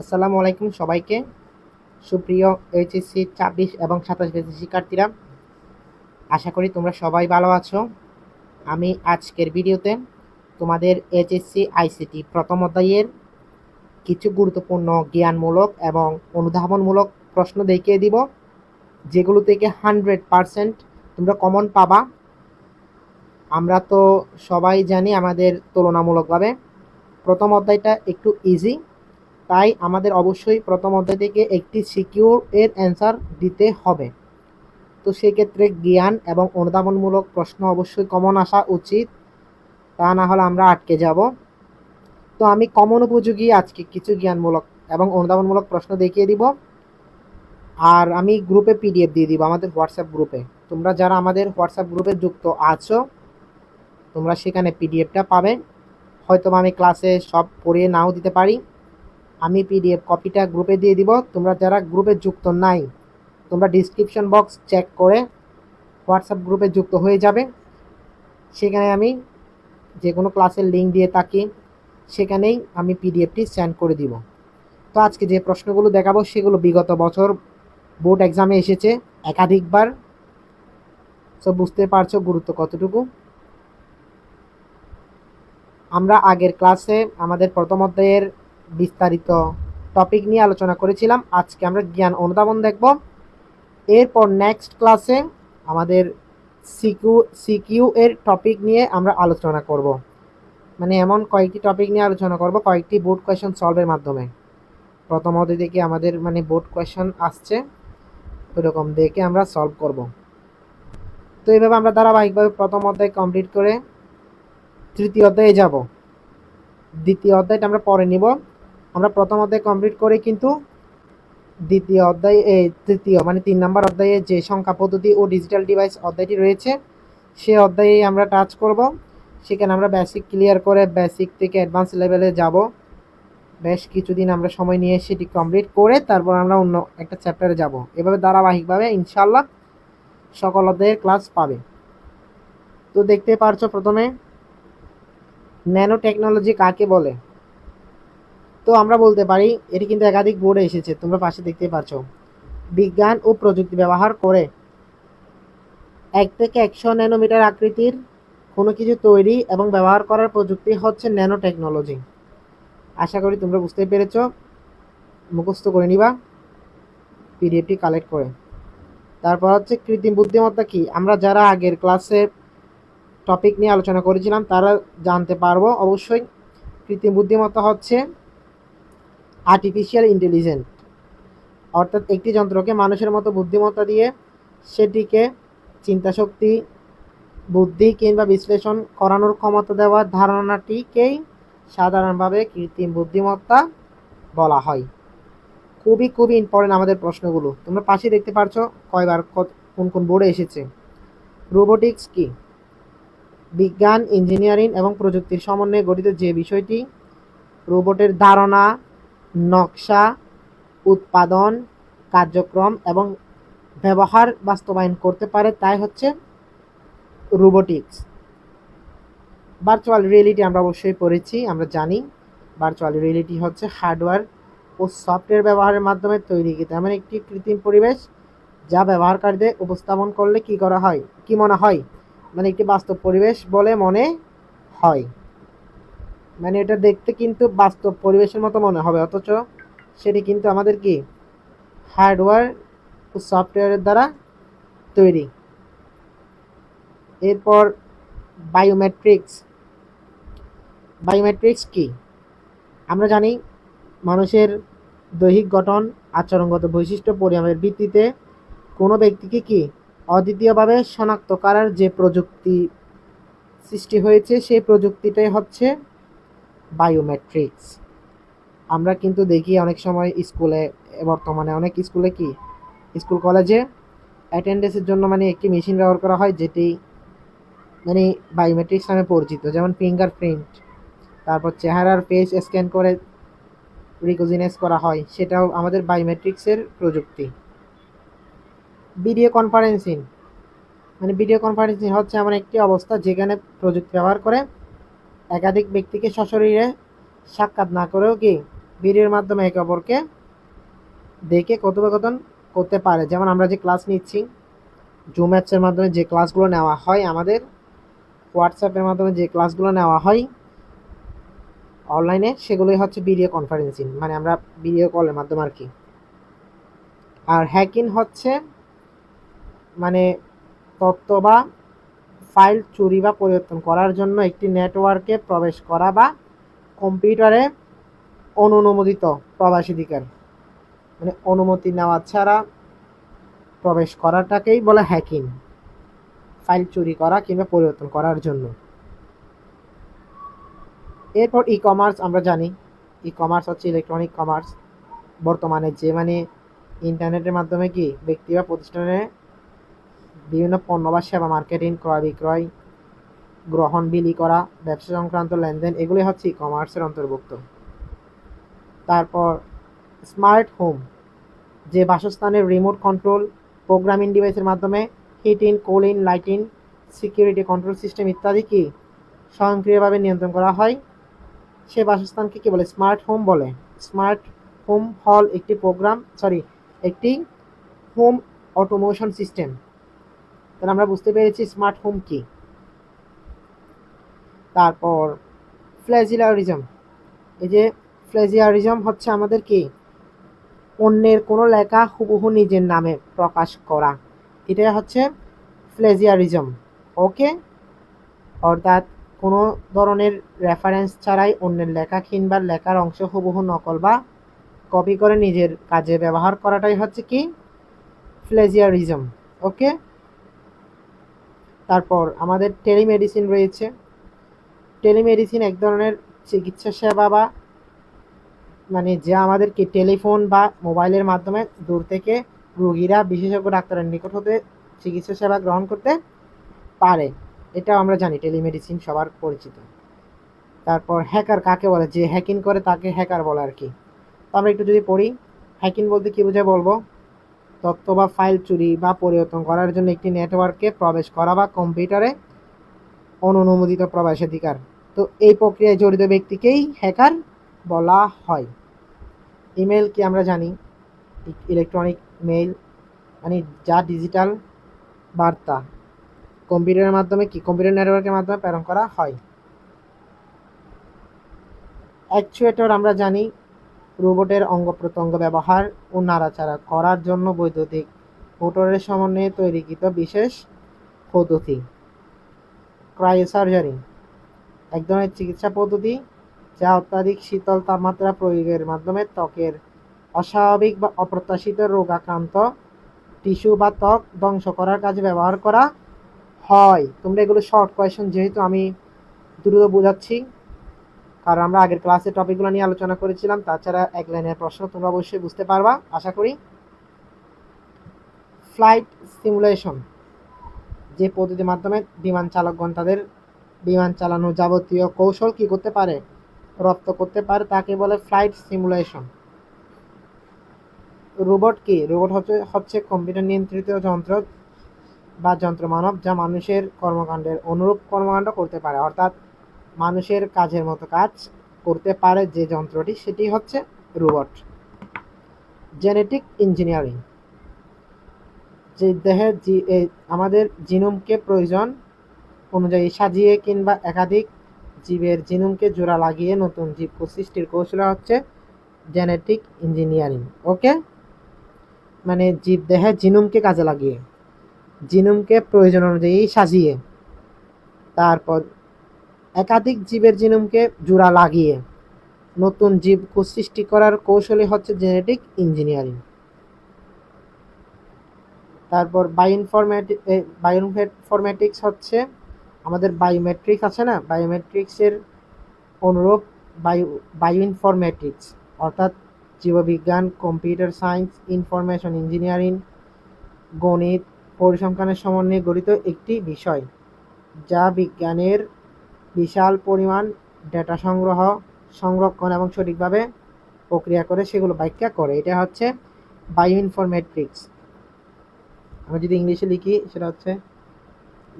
আসসালামু আলাইকুম সবাইকে। সুপ্রিয় এইচএসসি ছাব্বিশ এবং সাতাশ বেসি শিক্ষার্থীরা, আশা করি তোমরা সবাই ভালো আছো। আমি আজকের ভিডিওতে তোমাদের এইচএসসি আইসিটি প্রথম অধ্যায়ের কিছু গুরুত্বপূর্ণ জ্ঞানমূলক এবং অনুধাবনমূলক প্রশ্ন দেখিয়ে দিব, যেগুলো থেকে হান্ড্রেড পারসেন্ট তোমরা কমন পাবা। আমরা তো সবাই জানি আমাদের তুলনামূলকভাবে। প্রথম অধ্যায়টা একটু ইজি তাই আমাদের অবশ্যই প্রথম অধ্যায় থেকে একটি সিকিউর এর অ্যান্সার দিতে হবে। তো সেক্ষেত্রে জ্ঞান এবং অনুধাবনমূলক প্রশ্ন অবশ্যই কমন আসা উচিত। তা না হলে আমরা আটকে যাব। তো আমি কমন উপযোগী আজকে কিছু জ্ঞানমূলক এবং অনুধাবনমূলক প্রশ্ন দেখিয়ে দিব। আর আমি গ্রুপে পিডিএফ দিয়ে দিব আমাদের হোয়াটসঅ্যাপ গ্রুপে তোমরা যারা আমাদের হোয়াটসঅ্যাপ গ্রুপে যুক্ত আছো, তোমরা সেখানে পিডিএফটা পাবে। হয়তো আমি ক্লাসে সব পড়িয়ে নাও দিতে পারি। আমি পিডিএফ কপিটা গ্রুপে দিয়ে দিব। তোমরা যারা গ্রুপে যুক্ত নাই, তোমরা ডিসক্রিপশন বক্স চেক করে হোয়াটসঅ্যাপ গ্রুপে যুক্ত হয়ে যাবে। সেখানে আমি যে কোনো ক্লাসের লিঙ্ক দিয়ে থাকি, সেখানেই আমি পিডিএফটি সেন্ড করে দিব। তো আজকে যে প্রশ্নগুলো দেখাবো, সেগুলো বিগত বছর বোর্ড এক্সামে এসেছে, একাধিকবার। সো বুঝতে পারছ গুরুত্ব কতটুকু? আমরা আগের ক্লাসে আমাদের প্রথম অধ্যায়ের বিস্তারিত টপিক নিয়ে আলোচনা করেছিলাম। আজকে আমরা জ্ঞান অনুধাবন দেখব। এরপর নেক্সট ক্লাসে আমাদের সিকিউ সিকিউ এর টপিক নিয়ে আমরা আলোচনা করব। মানে এমন কয়েকটি টপিক নিয়ে আলোচনা করব, কয়েকটি বোর্ড কোয়েশন সলভের মাধ্যমে। প্রথম অধ্যায় থেকে আমাদের মানে বোর্ড কোয়েশন আসছে, ওইরকম দেখে আমরা সলভ করব। তো এইভাবে আমরা ধারাবাহিকভাবে প্রথম অধ্যায় কমপ্লিট করে তৃতীয় অধ্যায়ে যাব। দ্বিতীয় অধ্যায়টা আমরা পরে নিব। আমরা প্রথম অধ্যায় কমপ্লিট করে, কিন্তু দ্বিতীয় অধ্যায়, এই তৃতীয় মানে তিন নম্বর অধ্যায়ে যে সংখ্যা পদ্ধতি ও ডিজিটাল ডিভাইস অধ্যায়টি রয়েছে, সে অধ্যায়েই আমরা টাচ করব। সেখানে আমরা বেসিক ক্লিয়ার করে বেসিক থেকে অ্যাডভান্স লেভেলে যাব। বেশ কিছুদিন আমরা সময় নিয়ে সেটি কমপ্লিট করে তারপর আমরা অন্য একটা চ্যাপ্টারে যাব। এভাবে ধারাবাহিকভাবে ইনশাল্লাহ সকল অধ্যায়ের ক্লাস পাবে। তো দেখতে পারছ প্রথমে ন্যানো টেকনোলজি কাকে বলে? তো আমরা বলতে পারি, এটি কিন্তু একাধিক বোর্ডে এসেছে, তোমরা পাশে দেখতে পাচ্ছ। বিজ্ঞান ও প্রযুক্তি ব্যবহার করে এক থেকে একশো ন্যানোমিটার আকৃতির কোনো কিছু তৈরি এবং ব্যবহার করার প্রযুক্তি হচ্ছে ন্যানো টেকনোলজি আশা করি তোমরা বুঝতে পেরেছ। মুখস্থ করে নিবা, পিডিএফটি কালেক্ট করে। তারপর হচ্ছে কৃত্রিম বুদ্ধিমত্তা কি? আমরা যারা আগের ক্লাসে টপিক নিয়ে আলোচনা করেছিলাম, তারা জানতে পারব অবশ্যই। কৃত্রিম বুদ্ধিমত্তা হচ্ছে আর্টিফিশিয়াল ইন্টেলিজেন্ট অর্থাৎ একটি যন্ত্রকে মানুষের মতো বুদ্ধিমত্তা দিয়ে সেটিকে চিন্তাশক্তি, বুদ্ধি কিংবা বিশ্লেষণ করানোর ক্ষমতা দেওয়ার ধারণাটিকেই সাধারণভাবে কৃত্রিম বুদ্ধিমত্তা বলা হয়। খুবই খুবই ইম্পর্টেন্ট আমাদের প্রশ্নগুলো। তোমরা পাশে দেখতে পারছ কয়বার কোন কোন বোর্ডে এসেছে। রোবোটিক্স কি? বিজ্ঞান ইঞ্জিনিয়ারিং এবং প্রযুক্তির সমন্বয়ে গঠিত যে বিষয়টি রোবটের ধারণা নকশা, উৎপাদন, কার্যক্রম এবং ব্যবহার বাস্তবায়ন করতে পারে, তাই হচ্ছে রোবোটিক্স ভার্চুয়াল রিয়েলিটি আমরা অবশ্যই পড়েছি, আমরা জানি। ভার্চুয়াল রিয়েলিটি হচ্ছে হার্ডওয়্যার ও সফটওয়্যার ব্যবহারের মাধ্যমে তৈরি তৈরিকৃত এমন একটি কৃত্রিম পরিবেশ যা ব্যবহারকারীদের উপস্থাপন করলে কি করা হয়, কি মনে হয়? মানে একটি বাস্তব পরিবেশ বলে মনে হয়। মানে এটা দেখতে কিন্তু বাস্তব পরিবেশের মতো মনে হবে, অথচ সেটি কিন্তু আমাদের কি? হার্ডওয়্যার ও সফটওয়্যারের দ্বারা তৈরি। এরপর বায়োমেট্রিক্স বায়োমেট্রিক্স কি? আমরা জানি মানুষের দৈহিক গঠন, আচরণগত বৈশিষ্ট্য পরিমাণের ভিত্তিতে কোনো ব্যক্তিকে কি অদ্বিতীয়ভাবে শনাক্ত করার যে প্রযুক্তি সৃষ্টি হয়েছে, সেই প্রযুক্তিটাই হচ্ছে বায়োমেট্রিক্স আমরা কিন্তু দেখি অনেক সময় স্কুলে, বর্তমানে অনেক স্কুলে কি? স্কুল, কলেজে অ্যাটেন্ডেন্সের জন্য মানে একটি মেশিন ব্যবহার করা হয় যেটি মানে বায়োমেট্রিক্স নামে পরিচিত, যেমন ফিঙ্গার প্রিন্ট তারপর চেহারার ফেস স্ক্যান করে রিকোজিনেস করা হয়, সেটাও আমাদের বায়োমেট্রিক্সের প্রযুক্তি। ভিডিও কনফারেন্সিং মানে ভিডিও কনফারেন্সিং হচ্ছে এমন একটি অবস্থা যেখানে প্রযুক্তি ব্যবহার করে একাধিক ব্যক্তিকে সশরীরে সাক্ষাৎ না করেও কি ভিডিওর মাধ্যমে একে অপরকে দেখে কথোপকথন করতে পারে? যেমন আমরা যে ক্লাস নিচ্ছি জুম অ্যাপসের মাধ্যমে যে ক্লাসগুলো নেওয়া হয় আমাদের হোয়াটসঅ্যাপের মাধ্যমে যে ক্লাসগুলো নেওয়া হয় অনলাইনে সেগুলোই হচ্ছে ভিডিও কনফারেন্সিং মানে আমরা ভিডিও কলের মাধ্যমে আর কি। আর হ্যাকিং হচ্ছে মানে তথ্য বা ফাইল চুরি বা পরিবর্তন করার জন্য একটি নেটওয়ার্কে প্রবেশ করা বা কম্পিউটারে অনুমোদিত প্রবেশাধিকার মানে অনুমতি নেওয়া ছাড়া প্রবেশ করাটাকেই বলে হ্যাকিং, ফাইল চুরি করা কিংবা পরিবর্তন করার জন্য। এরপর ই কমার্স আমরা জানি ই কমার্স হচ্ছে ইলেকট্রনিক কমার্স। বর্তমানে যে মানে ইন্টারনেটের মাধ্যমে কি ব্যক্তি বা প্রতিষ্ঠানে বিভিন্ন পণ্য বা সেবা মার্কেটিং ক্রয়, বিক্রয়, গ্রহণ, বিলি করা, ব্যবসা সংক্রান্ত লেনদেন এগুলি হচ্ছে ই কমার্সের অন্তর্ভুক্ত। তারপর স্মার্ট হোম যে বাসস্থানের রিমোট কন্ট্রোল প্রোগ্রামিং ডিভাইসের মাধ্যমে heating cooling lighting security control system ইত্যাদি কি স্বয়ংক্রিয়ভাবে নিয়ন্ত্রণ করা হয়? সে বাসস্থানকে কী বলে? স্মার্ট হোম বলে। স্মার্ট হোম হল একটি প্রোগ্রাম সরি একটি হোম অটোমোশন সিস্টেম তাহলে আমরা বুঝতে পেরেছি স্মার্ট হোম কি। তারপর ফ্লেজিলারিজম এই যে ফ্লেজিয়ারিজম হচ্ছে আমাদের কি? অন্যের কোনো লেখা হুবহু নিজের নামে প্রকাশ করা। এটা হচ্ছে ফ্লেজিয়ারিজম ওকে অর্থাৎ কোনো ধরনের রেফারেন্স ছাড়াই অন্যের লেখা কিংবা লেখার অংশ হুবহু নকল বা কপি করে নিজের কাজে ব্যবহার করাটাই হচ্ছে কি? ফ্লেজিয়ারিজম ওকে তারপর আমাদের টেলিমেডিসিন রয়েছে। টেলিমেডিসিন এক ধরনের চিকিৎসা সেবা বা মানে যে আমাদেরকে টেলিফোন বা মোবাইলের মাধ্যমে দূর থেকে রোগীরা, বিশেষজ্ঞ ডাক্তারের নিকট হতে চিকিৎসা সেবা গ্রহণ করতে পারে। এটাও আমরা জানি টেলিমেডিসিন সবার পরিচিত। তারপর হ্যাকার কাকে বলে? যে হ্যাকিং করে তাকে হ্যাকার বলে আর কি। তো আমরা একটু যদি পড়ি হ্যাকিং বলতে কী বোঝায় বলব? তথ্য বা ফাইল চুরি বা পরিবর্তন করার জন্য একটি নেটওয়ার্কে প্রবেশ করা বা কম্পিউটারে অননুমোদিত প্রবেশাধিকার। তো এই প্রক্রিয়ায় জড়িত ব্যক্তিকেই হ্যাকার বলা হয়। ইমেল কি আমরা জানি? ইলেকট্রনিক মেইল মানে যা ডিজিটাল বার্তা। কম্পিউটারের মাধ্যমে কি? কম্পিউটার নেটওয়ার্কের মাধ্যমে প্রেরণ করা হয়। অ্যাকচুয়েটর আমরা জানি রোবটের অঙ্গ প্রত্যঙ্গ ব্যবহার ও নাড়াচাড়া করার জন্য বৈদ্যুতিক মোটরের সমন্বয়ে তৈরিকৃত বিশেষ পদ্ধতি। ক্রায়োসার্জারি এক ধরনের চিকিৎসা পদ্ধতি যা অত্যাধিক শীতল তাপমাত্রা প্রয়োগের মাধ্যমে ত্বকের অস্বাভাবিক বা অপ্রত্যাশিত রোগাক্রান্ত টিস্যু বা ত্বক ধ্বংস করার কাজে ব্যবহার করা হয়। তোমরা এগুলো শর্ট কোয়েশন যেহেতু আমি দ্রুত বোঝাচ্ছি। কারণ আমরা আগের ক্লাসে টপিকগুলো নিয়ে আলোচনা করেছিলাম, তাছাড়া এক লাইনের প্রশ্ন তোমরা অবশ্যই বুঝতে পারবা। আশা করি ফ্লাইট সিমুলেশন যে পদ্ধতির মাধ্যমে বিমান চালকগণ তাদের বিমান চালানোর যাবতীয় কৌশল কি করতে পারে, রপ্ত করতে পারে, তাকে বলে ফ্লাইট সিমুলেশন রোবট কি? রোবট হচ্ছে হচ্ছে কম্পিউটার নিয়ন্ত্রিত যন্ত্র বা যন্ত্র মানব যা মানুষের কর্মকাণ্ডের অনুরূপ কর্মকাণ্ড করতে পারে। অর্থাৎ মানুষের কাজের মতো কাজ করতে পারে যে যন্ত্রটি, সেটি হচ্ছে রোবট। জেনেটিক ইঞ্জিনিয়ারিং যে দেহের আমাদের জিনোমকে প্রয়োজন অনুযায়ী সাজিয়ে কিংবা একাধিক জীবের জিনোমকে জোড়া লাগিয়ে নতুন জীব সৃষ্টির কৌশল হচ্ছে জেনেটিক ইঞ্জিনিয়ারিং ওকে মানে জীব দেহের জিনোমকে কাজে লাগিয়ে, জিনোমকে প্রয়োজন অনুযায়ী সাজিয়ে, তারপর একাধিক জীবের জিনোমকে জোড়া লাগিয়ে নতুন জীব সৃষ্টি করার কৌশলই হচ্ছে জেনেটিক ইঞ্জিনিয়ারিং তারপর বায়োইনফরম্যাটিক বায়োইনফরম্যাটিক্স হচ্ছে আমাদের বায়োমেট্রিক্স আছে না? বায়োমেট্রিক্সের অনুরূপ বায়ো বায়োইনফরম্যাটিক্স অর্থাৎ জীববিজ্ঞান কম্পিউটার সায়েন্স ইনফরমেশন ইঞ্জিনিয়ারিং গণিত, পরিসংখ্যানের সমন্বয়ে গঠিত একটি বিষয়, যা বিজ্ঞানের বিশাল পরিমাণ ডেটা সংগ্রহ, সংরক্ষণ এবং সঠিকভাবে প্রক্রিয়া করে সেগুলো ব্যাখ্যা করে। এটা হচ্ছে বায়ো ইনফরমেট্রিক্স আমি যদি ইংলিশে লিখি, সেটা হচ্ছে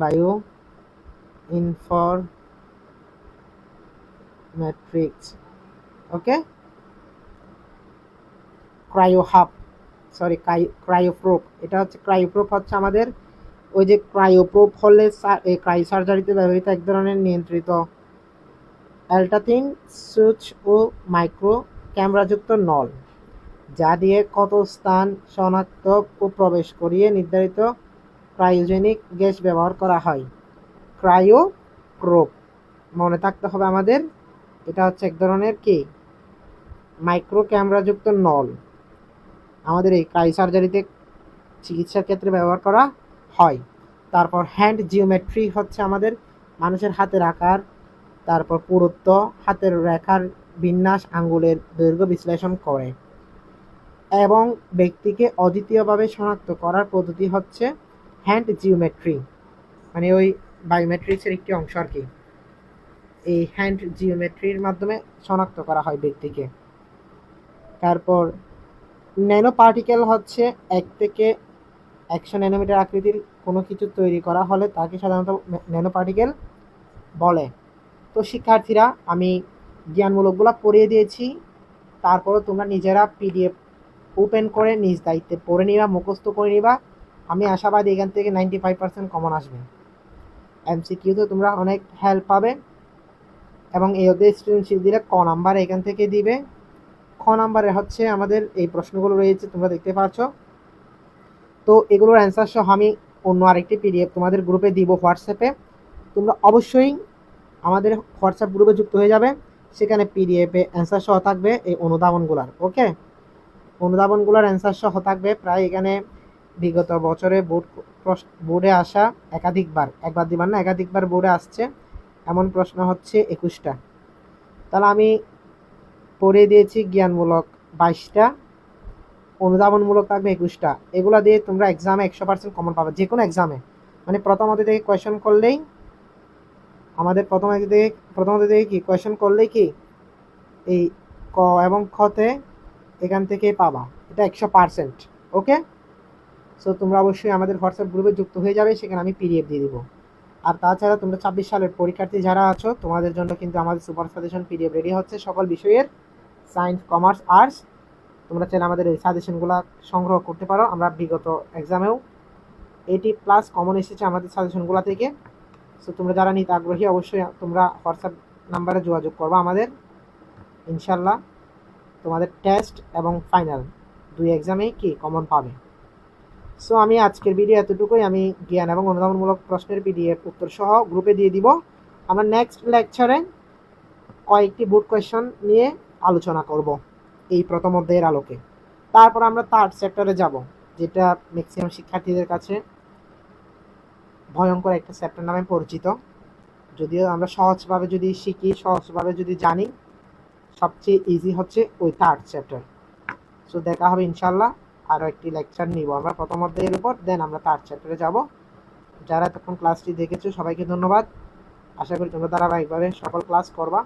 বায়ো ইনফর ম্যাট্রিক্স ওকে ক্রায়োহাব সরি ক্রায়োপ্রোপ এটা হচ্ছে ক্রায়োপ্রোপ হচ্ছে আমাদের ওই যে ক্রায়োপ্রোপ হলে ক্রায়ো সার্জারিতে ব্যবহৃত এক ধরনের নিয়ন্ত্রিত অ্যাল্টাথিন, সুচ ও মাইক্রো ক্যামেরাযুক্ত নল, যা দিয়ে কত স্থান শনাক্ত ও প্রবেশ করিয়ে নির্ধারিত ক্রায়োজেনিক গ্যাস ব্যবহার করা হয়। ক্রায়ো প্রোপ মনে থাকতে হবে আমাদের, এটা হচ্ছে এক ধরনের কি? মাইক্রো ক্যামেরাযুক্ত নল। আমাদের এই ক্রাই সার্জারিতে চিকিৎসার ক্ষেত্রে ব্যবহার করা হয়। তারপর হ্যান্ড জিওমেট্রি হচ্ছে আমাদের মানুষের হাতের আকার, তারপর পুরুত্ব, হাতের রেখার বিন্যাস, আঙ্গুলের দৈর্ঘ্য বিশ্লেষণ করে। এবং ব্যক্তিকে অদ্বিতীয়ভাবে শনাক্ত করার পদ্ধতি হচ্ছে হ্যান্ড জিওমেট্রি মানে ওই বায়োমেট্রিক্সের একটি অংশ আর কি। এই হ্যান্ড জিওমেট্রির মাধ্যমে শনাক্ত করা হয় ব্যক্তিকে। তারপর ন্যানো পার্টিকেল হচ্ছে এক থেকে একশো ন্যানোমিটার আকৃতির কোনো কিছু তৈরি করা হলে তাকে সাধারণত ন্যানো পার্টিকেল বলে। তো শিক্ষার্থীরা, আমি জ্ঞানমূলকগুলো পড়িয়ে দিয়েছি। তারপরে তোমরা নিজেরা পিডিএফ ওপেন করে নিজ দায়িত্বে পড়ে নিবা, মুখস্থ করে নিবা। আমি আশাবাদী এখান থেকে নাইনটি ফাইভ পার্সেন্ট কমন আসবে। এমসিকিউতে তোমরা অনেক হেল্প পাবে এবং এই অধ্যায় স্টুডেন্টশিপ দিলে ক নাম্বার এখান থেকে দিবে। খ নাম্বারে হচ্ছে আমাদের এই প্রশ্নগুলো রয়েছে, তোমরা দেখতে পাচ্ছ তো এগুলোর অ্যান্সার সহ আমি অন্য আরেকটি পিডিএফ তোমাদের গ্রুপে দিব হোয়াটসঅ্যাপে তোমরা অবশ্যই আমাদের হোয়াটসঅ্যাপ গ্রুপে যুক্ত হয়ে যাবে। সেখানে পিডিএফে অ্যান্সার সহ থাকবে এই অনুধাবনগুলার ওকে অনুধাবনগুলোর অ্যান্সার সহ থাকবে প্রায় এখানে বিগত বছরে বোর্ড বোর্ডে আসা একাধিকবার। একবার দিবার না, একাধিকবার বোর্ডে আসছে। এমন প্রশ্ন হচ্ছে একুশটা। তাহলে আমি পড়ে দিয়েছি জ্ঞানমূলক বাইশটা। অনুধাবনমূলক থাকবে একুশটা। এগুলো দিয়ে তোমরা এক্সামে একশো পার্সেন্ট কমন পাবে যে কোনো এক্সামে মানে প্রথমত থেকে কোয়েশন করলেই, আমাদের প্রথম থেকে প্রথমত থেকে কি? কোয়েশন করলেই কি? এই ক এবং খতে এখান থেকে পাবা। এটা একশো পার্সেন্ট ওকে সো তোমরা অবশ্যই আমাদের হোয়াটসঅ্যাপ গ্রুপে যুক্ত হয়ে যাবে, সেখানে আমি পিডিএফ দিয়ে দিব। আর তাছাড়া তোমরা ছাব্বিশ সালের পরীক্ষার্থী যারা আছো, তোমাদের জন্য কিন্তু আমাদের সুপার সাজেশন পিডিএফ রেডি হচ্ছে সকল বিষয়ের সায়েন্স কমার্স আর্টস তোমরা চাইলে আমাদের এই সাজেশনগুলো সংগ্রহ করতে পারো। আমরা বিগত এক্সামেও এইটি প্লাস কমন এসেছে আমাদের সাজেশনগুলো থেকে। সো তোমরা যারা নিতে আগ্রহী অবশ্যই তোমরা হোয়াটসঅ্যাপ নাম্বারে যোগাযোগ করব আমাদের। ইনশাল্লাহ তোমাদের টেস্ট এবং ফাইনাল দুই এক্সামেই কি কমন পাবে। সো আমি আজকের ভিডিও এতটুকুই। আমি জ্ঞান এবং অনুধাবনমূলক প্রশ্নের পিডিএফ উত্তর সহ গ্রুপে দিয়ে দিব। আমরা নেক্সট লেকচারে কয়েকটি বুট কোয়েশন নিয়ে আলোচনা করব। এই প্রথম অধ্যায়ের আলোকে। তারপর আমরা থার্ড চ্যাপ্টারে যাব, যেটা ম্যাক্সিমাম শিক্ষার্থীদের কাছে ভয়ঙ্কর একটা চ্যাপ্টার নামে পরিচিত। যদিও আমরা সহজভাবে যদি শিখি, সহজভাবে যদি জানি, সবচেয়ে ইজি হচ্ছে ওই থার্ড চ্যাপ্টার সো দেখা হবে ইনশাল্লাহ আরও একটি লেকচার নিব আমরা প্রথম অধ্যায়ের উপর দেন আমরা থার্ড চ্যাপ্টারে যাব। যারা তখন ক্লাসটি দেখেছ, সবাইকে ধন্যবাদ। আশা করি তোমরা ধারাবাহিকভাবে সকল ক্লাস করবা।